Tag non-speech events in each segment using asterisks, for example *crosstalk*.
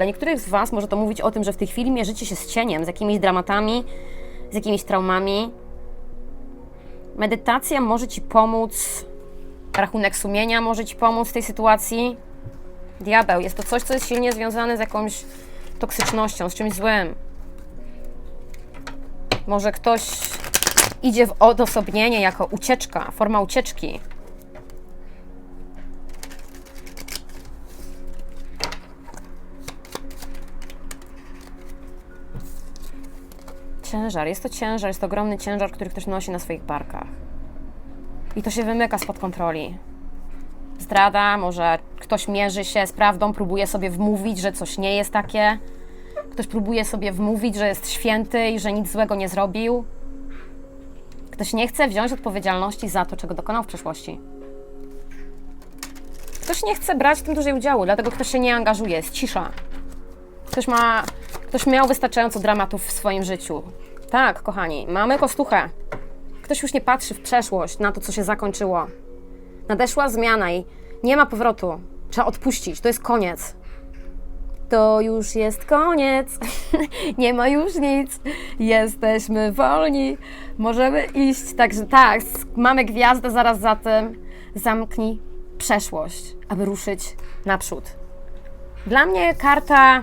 Dla niektórych z Was może to mówić o tym, że w tej chwili mierzycie się z cieniem, z jakimiś dramatami, z jakimiś traumami. Medytacja może Ci pomóc, rachunek sumienia może Ci pomóc w tej sytuacji. Diabeł, jest to coś, co jest silnie związane z jakąś toksycznością, z czymś złym. Może ktoś idzie w odosobnienie jako ucieczka, forma ucieczki. Ciężar, jest to ciężar, jest to ogromny ciężar, który ktoś nosi na swoich barkach. I to się wymyka spod kontroli. Zdrada, może ktoś mierzy się z prawdą, próbuje sobie wmówić, że coś nie jest takie. Ktoś próbuje sobie wmówić, że jest święty i że nic złego nie zrobił. Ktoś nie chce wziąć odpowiedzialności za to, czego dokonał w przeszłości. Ktoś nie chce brać w tym dużej udziału, dlatego ktoś się nie angażuje, jest cisza. Ktoś ma, ktoś miał wystarczająco dramatów w swoim życiu. Tak, kochani, mamy kostuchę. Ktoś już nie patrzy w przeszłość, na to, co się zakończyło. Nadeszła zmiana i nie ma powrotu. Trzeba odpuścić, to jest koniec. To już jest koniec. *laughs* nie ma już nic. Jesteśmy wolni. Możemy iść. Także tak, mamy gwiazdę zaraz za tym. Zamknij przeszłość, aby ruszyć naprzód. Dla mnie karta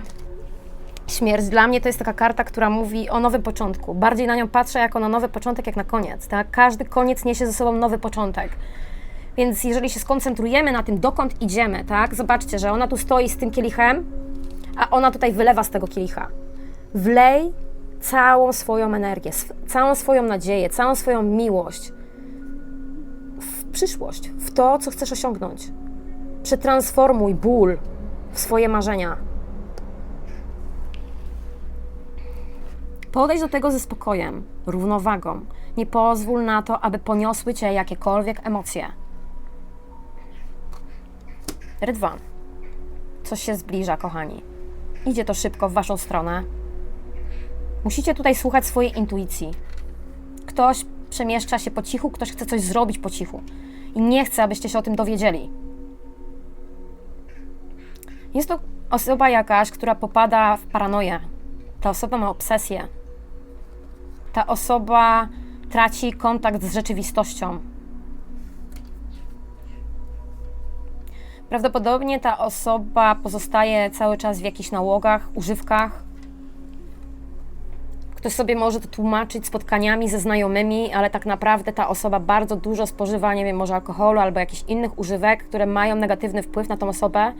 Śmierć dla mnie to jest taka karta, która mówi o nowym początku. Bardziej na nią patrzę jako na nowy początek, jak na koniec. Tak? Każdy koniec niesie ze sobą nowy początek. Więc jeżeli się skoncentrujemy na tym, dokąd idziemy, tak? Zobaczcie, że ona tu stoi z tym kielichem, a ona tutaj wylewa z tego kielicha. Wlej całą swoją energię, całą swoją nadzieję, całą swoją miłość w przyszłość, w to, co chcesz osiągnąć. Przetransformuj ból w swoje marzenia. Podejdź do tego ze spokojem, równowagą. Nie pozwól na to, aby poniosły cię jakiekolwiek emocje. Rydwan. Coś się zbliża, kochani. Idzie to szybko w waszą stronę. Musicie tutaj słuchać swojej intuicji. Ktoś przemieszcza się po cichu, ktoś chce coś zrobić po cichu. I nie chce, abyście się o tym dowiedzieli. Jest to osoba jakaś, która popada w paranoję. Ta osoba ma obsesję. Ta osoba traci kontakt z rzeczywistością. Prawdopodobnie ta osoba pozostaje cały czas w jakichś nałogach, używkach. Ktoś sobie może to tłumaczyć spotkaniami ze znajomymi, ale tak naprawdę ta osoba bardzo dużo spożywa, nie wiem, może alkoholu albo jakichś innych używek, które mają negatywny wpływ na tą osobę.